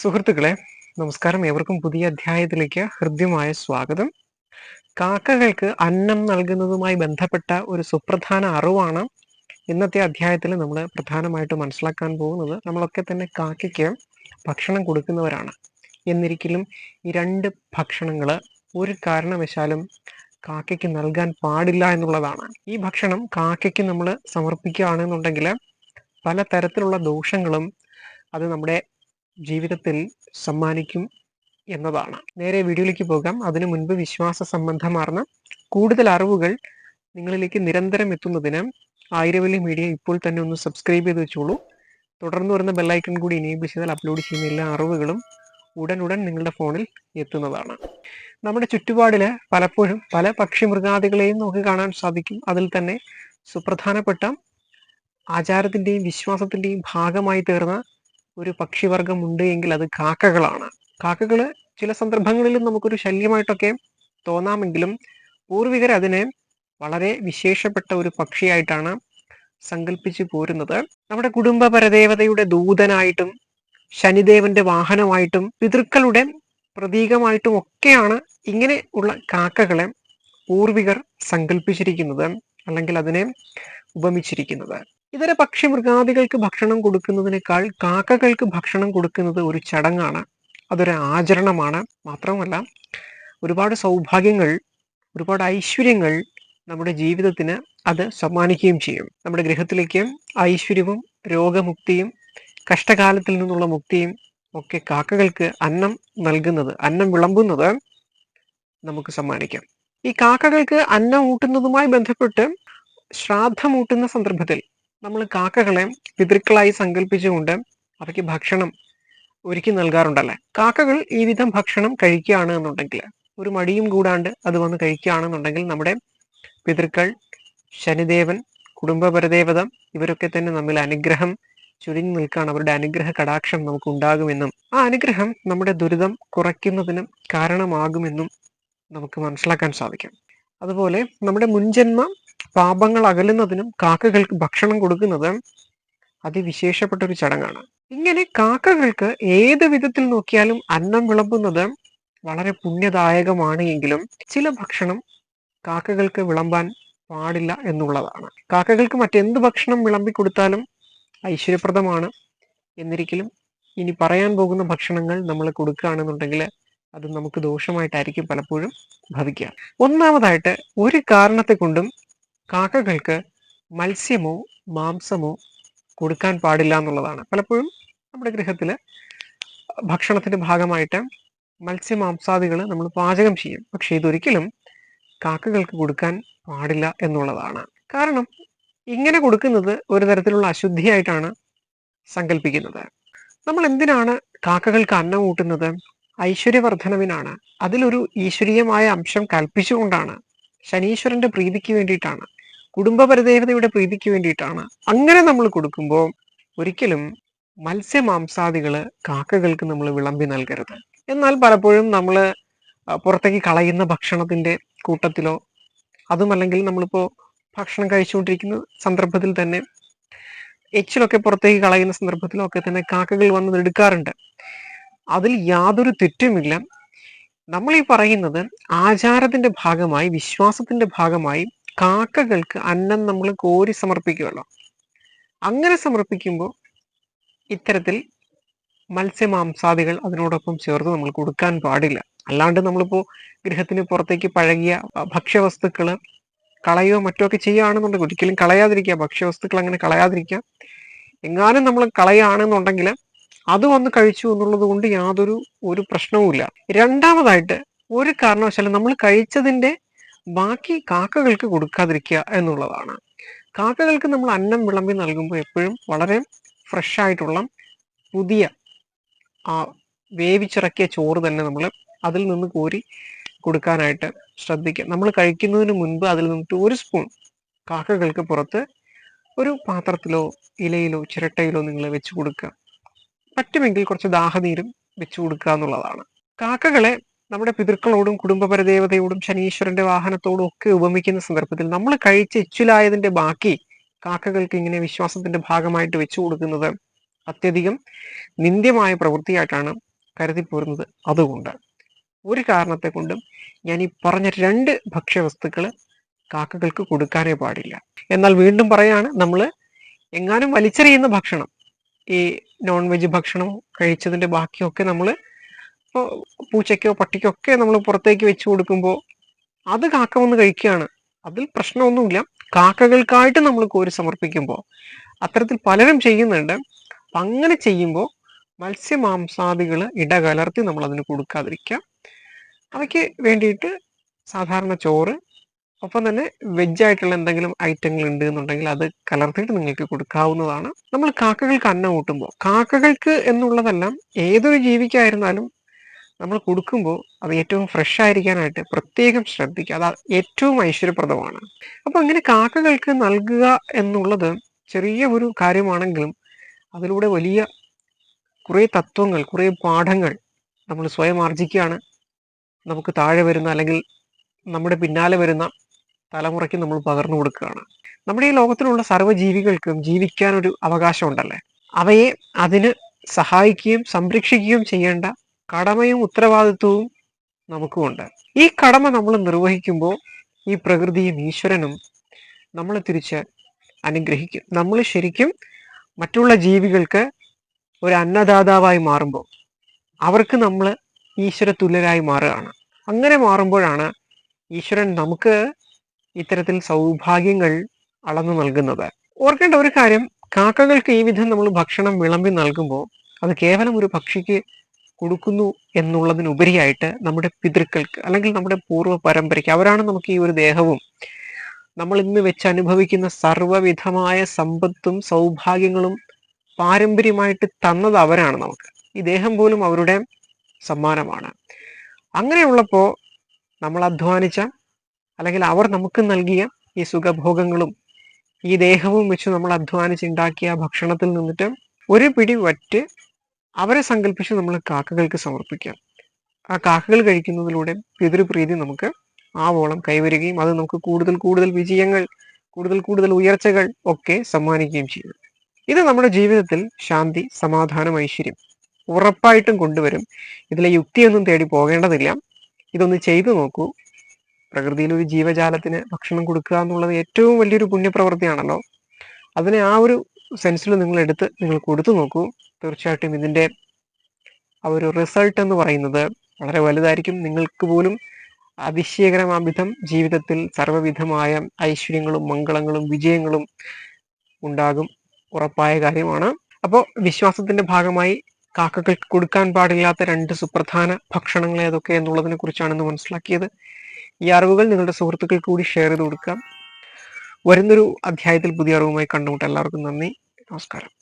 സുഹൃത്തുക്കളെ നമസ്കാരം. ഏവർക്കും പുതിയ അധ്യായത്തിലേക്ക് ഹൃദ്യമായ സ്വാഗതം. കാക്കകൾക്ക് അന്നം നൽകുന്നതുമായി ബന്ധപ്പെട്ട ഒരു സുപ്രധാന അറിവാണ് ഇന്നത്തെ അധ്യായത്തിൽ നമ്മൾ പ്രധാനമായിട്ട് മനസ്സിലാക്കാൻ പോകുന്നത്. നമ്മളൊക്കെ തന്നെ കാക്കയ്ക്ക് ഭക്ഷണം കൊടുക്കുന്നവരാണ്. എന്നിരിക്കലും ഈ രണ്ട് ഭക്ഷണങ്ങൾ ഒരു കാരണവശാലും കാക്കയ്ക്ക് നൽകാൻ പാടില്ല എന്നുള്ളതാണ്. ഈ ഭക്ഷണം കാക്കയ്ക്ക് നമ്മൾ സമർപ്പിക്കുകയാണെന്നുണ്ടെങ്കിൽ പല തരത്തിലുള്ള ദോഷങ്ങളും അത് നമ്മുടെ ജീവിതത്തിൽ സമ്മാനിക്കും എന്നതാണ്. നേരെ വീഡിയോയിലേക്ക് പോകാം. അതിനു മുൻപ് വിശ്വാസ സംബന്ധമാർന്ന കൂടുതൽ അറിവുകൾ നിങ്ങളിലേക്ക് നിരന്തരം എത്തുന്നതിന് ആയിരവലി മീഡിയ ഇപ്പോൾ തന്നെ ഒന്ന് സബ്സ്ക്രൈബ് ചെയ്ത് വെച്ചോളൂ. തുടർന്ന് വരുന്ന ബെല്ലൈക്കൺ കൂടി ഇനേബിൾ ചെയ്താൽ അപ്ലോഡ് ചെയ്യുന്ന എല്ലാ അറിവുകളും ഉടൻ ഉടൻ നിങ്ങളുടെ ഫോണിൽ എത്തുന്നതാണ്. നമ്മുടെ ചുറ്റുപാടിൽ പലപ്പോഴും പല പക്ഷി മൃഗാദികളെയും നമുക്ക് കാണാൻ സാധിക്കും. അതിൽ തന്നെ സുപ്രധാനപ്പെട്ട ആചാരത്തിന്റെയും വിശ്വാസത്തിന്റെയും ഭാഗമായി തീർന്ന ഒരു പക്ഷിവർഗം ഉണ്ട് എങ്കിൽ അത് കാക്കകളാണ്. കാക്കകൾ ചില സന്ദർഭങ്ങളിൽ നമുക്കൊരു ശല്യമായിട്ടൊക്കെ തോന്നാമെങ്കിലും പൂർവികർ അതിനെ വളരെ വിശേഷപ്പെട്ട ഒരു പക്ഷിയായിട്ടാണ് സങ്കല്പിച്ചു പോരുന്നത്. നമ്മുടെ കുടുംബ പരദേവതയുടെ ദൂതനായിട്ടും ശനിദേവന്റെ വാഹനമായിട്ടും പിതൃക്കളുടെ പ്രതീകമായിട്ടും ഒക്കെയാണ് ഇങ്ങനെ ഉള്ള കാക്കകളെ പൂർവികർ സങ്കല്പിച്ചിരിക്കുന്നത് അല്ലെങ്കിൽ അതിനെ ഉപമിച്ചിരിക്കുന്നത്. ഇതര പക്ഷി മൃഗാദികൾക്ക് ഭക്ഷണം കൊടുക്കുന്നതിനേക്കാൾ കാക്കകൾക്ക് ഭക്ഷണം കൊടുക്കുന്നത് ഒരു ചടങ്ങാണ്. അതൊരു ആചരണമാണ്. മാത്രമല്ല ഒരുപാട് സൗഭാഗ്യങ്ങൾ ഒരുപാട് ഐശ്വര്യങ്ങൾ നമ്മുടെ ജീവിതത്തിന് അത് സമ്മാനിക്കുകയും ചെയ്യും. നമ്മുടെ ഗൃഹത്തിലേക്ക് ഐശ്വര്യവും രോഗമുക്തിയും കഷ്ടകാലത്തിൽ നിന്നുള്ള മുക്തിയും ഒക്കെ കാക്കകൾക്ക് അന്നം നൽകുന്നത് അന്നം വിളമ്പുന്നത് നമുക്ക് സമ്മാനിക്കാം. ഈ കാക്കകൾക്ക് അന്നം ഊട്ടുന്നതുമായി ബന്ധപ്പെട്ട് ശ്രാദ്ധമൂട്ടുന്ന സന്ദർഭത്തിൽ നമ്മൾ കാക്കകളെ പിതൃക്കളായി സങ്കല്പിച്ചുകൊണ്ട് അവയ്ക്ക് ഭക്ഷണം ഒരുക്കി നൽകാറുണ്ടല്ലേ? കാക്കകൾ ഈ വിധം ഭക്ഷണം കഴിക്കുകയാണ് എന്നുണ്ടെങ്കിൽ ഒരു മടിയും കൂടാണ്ട് അത് വന്ന് കഴിക്കുകയാണെന്നുണ്ടെങ്കിൽ നമ്മുടെ പിതൃക്കൾ ശനിദേവൻ കുടുംബപരദേവത ഇവരൊക്കെ തന്നെ നമ്മിൽ അനുഗ്രഹം ചുരുങ്ങി നിൽക്കുകയാണ്. അവരുടെ അനുഗ്രഹ കടാക്ഷം നമുക്ക് ഉണ്ടാകുമെന്നും ആ അനുഗ്രഹം നമ്മുടെ ദുരിതം കുറയ്ക്കുന്നതിനും കാരണമാകുമെന്നും നമുക്ക് മനസ്സിലാക്കാൻ സാധിക്കും. അതുപോലെ നമ്മുടെ മുൻജന്മ പാപങ്ങൾ അകലുന്നതിനും കാക്കകൾക്ക് ഭക്ഷണം കൊടുക്കുന്നത് അതിവിശേഷപ്പെട്ട ഒരു ചടങ്ങാണ്. ഇങ്ങനെ കാക്കകൾക്ക് ഏത് വിധത്തിൽ നോക്കിയാലും അന്നം വിളമ്പുന്നത് വളരെ പുണ്യദായകമാണ് എങ്കിലും ചില ഭക്ഷണം കാക്കകൾക്ക് വിളമ്പാൻ പാടില്ല എന്നുള്ളതാണ്. കാക്കകൾക്ക് മറ്റെന്ത് ഭക്ഷണം വിളമ്പി കൊടുത്താലും ഐശ്വര്യപ്രദമാണ് എന്നിരിക്കലും ഇനി പറയാൻ പോകുന്ന ഭക്ഷണങ്ങൾ നമ്മൾ കൊടുക്കുകയാണെന്നുണ്ടെങ്കിൽ അത് നമുക്ക് ദോഷമായിട്ടായിരിക്കും പലപ്പോഴും ഭവിക്കുക. ഒന്നാമതായിട്ട് ഒരു കാരണത്തെ കൊണ്ടും കാക്കകൾക്ക് മത്സ്യമോ മാംസമോ കൊടുക്കാൻ പാടില്ല എന്നുള്ളതാണ്. പലപ്പോഴും നമ്മുടെ ഗൃഹത്തിൽ ഭക്ഷണത്തിന്റെ ഭാഗമായിട്ട് മത്സ്യമാംസാദികൾ നമ്മൾ പാചകം ചെയ്യും. പക്ഷേ ഇതൊരിക്കലും കാക്കകൾക്ക് കൊടുക്കാൻ പാടില്ല എന്നുള്ളതാണ്. കാരണം ഇങ്ങനെ കൊടുക്കുന്നത് ഒരു തരത്തിലുള്ള അശുദ്ധിയായിട്ടാണ് സങ്കല്പിക്കുന്നത് നമ്മൾ എന്തിനാണ് കാക്കകൾക്ക് അന്നം കൂട്ടുന്നത് ഐശ്വര്യവർദ്ധനവിനാണ്. അതിലൊരു ഈശ്വരീയമായ അംശം കൽപ്പിച്ചുകൊണ്ടാണ്. ശനീശ്വരന്റെ പ്രീതിക്ക് വേണ്ടിയിട്ടാണ്. കുടുംബപരദേവതയുടെ പ്രീതിക്ക് വേണ്ടിയിട്ടാണ്. അങ്ങനെ നമ്മൾ കൊടുക്കുമ്പോൾ ഒരിക്കലും മത്സ്യമാംസാദികൾ കാക്കകൾക്ക് നമ്മൾ വിളമ്പി നൽകരുത്. എന്നാൽ പലപ്പോഴും നമ്മൾ പുറത്തേക്ക് കളയുന്ന ഭക്ഷണത്തിന്റെ കൂട്ടത്തിലോ അതുമല്ലെങ്കിൽ നമ്മളിപ്പോ ഭക്ഷണം കഴിച്ചുകൊണ്ടിരിക്കുന്ന സന്ദർഭത്തിൽ തന്നെ എച്ചിലൊക്കെ പുറത്തേക്ക് കളയുന്ന സന്ദർഭത്തിലോ ഒക്കെ തന്നെ കാക്കകൾ വന്ന് എടുക്കാറുണ്ട്. അതിൽ യാതൊരു തെറ്റുമില്ല. നമ്മൾ ഈ പറയുന്നത് ആചാരത്തിന്റെ ഭാഗമായി വിശ്വാസത്തിന്റെ ഭാഗമായി കാക്കകൾക്ക് അന്നം നമ്മൾ കോരി സമർപ്പിക്കുമല്ലോ അങ്ങനെ സമർപ്പിക്കുമ്പോൾ ഇത്തരത്തിൽ മത്സ്യമാംസാദികൾ അതിനോടൊപ്പം ചേർത്ത് നമ്മൾ കൊടുക്കാൻ പാടില്ല. അല്ലാണ്ട് നമ്മളിപ്പോൾ ഗൃഹത്തിന് പുറത്തേക്ക് പഴകിയ ഭക്ഷ്യവസ്തുക്കൾ കളയോ മറ്റോ ഒക്കെ ചെയ്യുകയാണെന്നുണ്ടെങ്കിൽ ഒരിക്കലും കളയാതിരിക്കുക. ഭക്ഷ്യവസ്തുക്കൾ അങ്ങനെ കളയാതിരിക്കുക. എങ്ങാനും നമ്മൾ കളയുകയാണെന്നുണ്ടെങ്കിൽ അത് വന്ന് കഴിച്ചു എന്നുള്ളത് കൊണ്ട് യാതൊരു ഒരു പ്രശ്നവുമില്ല. രണ്ടാമതായിട്ട് ഒരു കാരണവശാലും നമ്മൾ കഴിച്ചതിന്റെ ബാക്കി കാക്കകൾക്ക് കൊടുക്കാതിരിക്കുക എന്നുള്ളതാണ്. കാക്കകൾക്ക് നമ്മൾ അന്നം വിളമ്പി നൽകുമ്പോൾ എപ്പോഴും വളരെ ഫ്രഷ് ആയിട്ടുള്ള പുതിയ ആ വേവിച്ചിറക്കിയ ചോറ് തന്നെ നമ്മൾ അതിൽ നിന്ന് കോരി കൊടുക്കാനായിട്ട് ശ്രദ്ധിക്കുക. നമ്മൾ കഴിക്കുന്നതിന് മുൻപ് അതിൽ നിന്നിട്ട് ഒരു സ്പൂൺ കാക്കകൾക്ക് പുറത്ത് ഒരു പാത്രത്തിലോ ഇലയിലോ ചിരട്ടയിലോ നിങ്ങൾ വെച്ച് കൊടുക്കുക. പറ്റുമെങ്കിൽ കുറച്ച് ദാഹനീരും വെച്ചു കൊടുക്കുക എന്നുള്ളതാണ്. കാക്കകളെ നമ്മുടെ പിതൃക്കളോടും കുടുംബപരദേവതയോടും ശനീശ്വരന്റെ വാഹനത്തോടും ഒക്കെ ഉപമിക്കുന്ന സന്ദർഭത്തിൽ നമ്മൾ കഴിച്ച് എച്ചിലായതിന്റെ ബാക്കി കാക്കകൾക്ക് ഇങ്ങനെ വിശ്വാസത്തിന്റെ ഭാഗമായിട്ട് വെച്ചു കൊടുക്കുന്നത് അത്യധികം നിന്ദ്യമായ പ്രവൃത്തിയായിട്ടാണ് കരുതി പോരുന്നത് അതുകൊണ്ട്. ഒരു കാരണത്തെ കൊണ്ടും ഞാൻ ഈ പറഞ്ഞ രണ്ട് ഭക്ഷ്യവസ്തുക്കൾ കാക്കകൾക്ക് കൊടുക്കാനേ പാടില്ല. എന്നാൽ വീണ്ടും പറയാണ് നമ്മൾ എങ്ങാനും വലിച്ചെറിയുന്ന ഭക്ഷണം ഈ നോൺ വെജ് ഭക്ഷണം കഴിച്ചതിന്റെ ബാക്കിയൊക്കെ നമ്മൾ പൂച്ചയ്ക്കോ പട്ടിക്കോ ഒക്കെ നമ്മൾ പുറത്തേക്ക് വെച്ചു കൊടുക്കുമ്പോൾ അത് കാക്ക വന്ന് കഴിക്കുകയാണ് അതിൽ പ്രശ്നമൊന്നുമില്ല. കാക്കകൾക്കായിട്ട് നമ്മൾ കോരി സമർപ്പിക്കുമ്പോൾ അത്തരത്തിൽ പലരും ചെയ്യുന്നുണ്ട്. അപ്പം അങ്ങനെ ചെയ്യുമ്പോൾ മത്സ്യമാംസാദികൾ ഇടകലർത്തി നമ്മൾ അതിന് കൊടുക്കാതിരിക്കുക അവയ്ക്ക് വേണ്ടിയിട്ട് സാധാരണ ചോറ് ഒപ്പം തന്നെ വെജ് ആയിട്ടുള്ള എന്തെങ്കിലും ഐറ്റങ്ങൾ ഉണ്ട് എന്നുണ്ടെങ്കിൽ അത് കലർത്തിയിട്ട് നിങ്ങൾക്ക് കൊടുക്കാവുന്നതാണ്. നമ്മൾ കാക്കകൾക്ക് അന്നം കൂട്ടുമ്പോൾ കാക്കകൾക്ക് എന്നുള്ളതെല്ലാം ഏതൊരു ജീവിക്കായിരുന്നാലും നമ്മൾ കൊടുക്കുമ്പോൾ അത് ഏറ്റവും ഫ്രഷ് ആയിരിക്കാനായിട്ട് പ്രത്യേകം ശ്രദ്ധിക്കുക. അത് ഏറ്റവും ഐശ്വര്യപ്രദമാണ്. അപ്പൊ അങ്ങനെ കാക്കകൾക്ക് നൽകുക എന്നുള്ളത് ചെറിയ ഒരു കാര്യമാണെങ്കിലും അതിലൂടെ വലിയ കുറെ തത്വങ്ങൾ കുറെ പാഠങ്ങൾ നമ്മൾ സ്വയം ആർജിക്കുകയാണ്. നമുക്ക് താഴെ വരുന്ന അല്ലെങ്കിൽ നമ്മുടെ പിന്നാലെ വരുന്ന തലമുറയ്ക്ക് നമ്മൾ പകർന്നു കൊടുക്കുകയാണ്. നമ്മുടെ ഈ ലോകത്തിലുള്ള സർവജീവികൾക്കും ജീവിക്കാൻ ഒരു അവകാശം ഉണ്ടല്ലേ അവയെ അതിന് സഹായിക്കുകയും സംരക്ഷിക്കുകയും ചെയ്യേണ്ട കടമയും ഉത്തരവാദിത്വവും നമുക്കുമുണ്ട്. ഈ കടമ നമ്മൾ നിർവഹിക്കുമ്പോൾ ഈ പ്രകൃതിയും ഈശ്വരനും നമ്മളെ തിരിച്ച് അനുഗ്രഹിക്കും. നമ്മൾ ശരിക്കും മറ്റുള്ള ജീവികൾക്ക് ഒരു അന്നദാതാവായി മാറുമ്പോൾ അവർക്ക് നമ്മൾ ഈശ്വര തുല്യരായി മാറുകയാണ്. അങ്ങനെ മാറുമ്പോഴാണ് ഈശ്വരൻ നമുക്ക് ഇത്തരത്തിൽ സൗഭാഗ്യങ്ങൾ അളന്നു നൽകുന്നത്. ഓർക്കേണ്ട ഒരു കാര്യം കാക്കകൾക്ക് ഈ വിധം നമ്മൾ ഭക്ഷണം വിളമ്പി നൽകുമ്പോൾ അത് കേവലം ഒരു പക്ഷിക്ക് കൊടുക്കുന്നു എന്നുള്ളതിനുപരിയായിട്ട് നമ്മുടെ പിതൃക്കൾക്ക് അല്ലെങ്കിൽ നമ്മുടെ പൂർവ പരമ്പരയ്ക്ക് അവരാണ് നമുക്ക് ഈ ഒരു ദേഹവും. നമ്മൾ ഇന്ന് വെച്ച് അനുഭവിക്കുന്ന സർവവിധമായ സമ്പത്തും സൗഭാഗ്യങ്ങളും പാരമ്പര്യമായിട്ട് തന്നത് അവരാണ് നമുക്ക്. ഈ ദേഹം പോലും അവരുടെ സമ്മാനമാണ്. അങ്ങനെയുള്ളപ്പോൾ നമ്മൾ അധ്വാനിച്ച അല്ലെങ്കിൽ അവർ നമുക്ക് നൽകിയ ഈ സുഖഭോഗങ്ങളും ഈ ദേഹവും വെച്ച് നമ്മൾ അധ്വാനിച്ചുണ്ടാക്കിയ ഭക്ഷണത്തിൽ നിന്നിട്ട് ഒരു പിടി വറ്റ് അവരെ സങ്കല്പിച്ച് നമ്മൾ കാക്കകൾക്ക് സമർപ്പിക്കാം. ആ കാക്കകൾ കഴിക്കുന്നതിലൂടെ പിതൃപ്രീതി നമുക്ക് ആവോളം കൈവരികയും അത് നമുക്ക് കൂടുതൽ കൂടുതൽ വിജയങ്ങൾ കൂടുതൽ കൂടുതൽ ഉയർച്ചകൾ ഒക്കെ സമ്മാനിക്കുകയും ചെയ്യും. ഇത് നമ്മുടെ ജീവിതത്തിൽ ശാന്തി സമാധാനം ഐശ്വര്യം ഉറപ്പായിട്ടും കൊണ്ടുവരും. ഇതിലെ യുക്തിയൊന്നും തേടി പോകേണ്ടതില്ല. ഇതൊന്ന് ചെയ്തു നോക്കൂ. പ്രകൃതിയിൽ ഒരു ജീവജാലത്തിന് ഭക്ഷണം കൊടുക്കുക എന്നുള്ളത് ഏറ്റവും വലിയൊരു പുണ്യപ്രവൃത്തിയാണല്ലോ. അതിനെ ആ ഒരു സെൻസിൽ നിങ്ങൾ എടുത്ത് നിങ്ങൾ കൊടുത്തു നോക്കൂ. തീർച്ചയായിട്ടും ഇതിന്റെ ആ ഒരു റിസൾട്ട് എന്ന് പറയുന്നത് വളരെ വലുതായിരിക്കും. നിങ്ങൾക്ക് പോലും അതിശയകരമാവിധം ജീവിതത്തിൽ സർവവിധമായ ഐശ്വര്യങ്ങളും മംഗളങ്ങളും വിജയങ്ങളും ഉണ്ടാകും. ഉറപ്പായ കാര്യമാണ്. അപ്പോൾ വിശ്വാസത്തിന്റെ ഭാഗമായി കാക്കകൾക്ക് കൊടുക്കാൻ പാടില്ലാത്ത രണ്ട് സുപ്രധാന ഭക്ഷണങ്ങൾ ഏതൊക്കെ എന്നുള്ളതിനെ കുറിച്ചാണ് ഇന്ന് മനസ്സിലാക്കിയത്. ഈ അറിവുകൾ നിങ്ങളുടെ സുഹൃത്തുക്കൾക്ക് കൂടി ഷെയർ ചെയ്ത് കൊടുക്കാം. വരുന്നൊരു അധ്യായത്തിൽ പുതിയ അറിവുമായി കണ്ടുമുട്ടാം എല്ലാവർക്കും നന്ദി. നമസ്കാരം.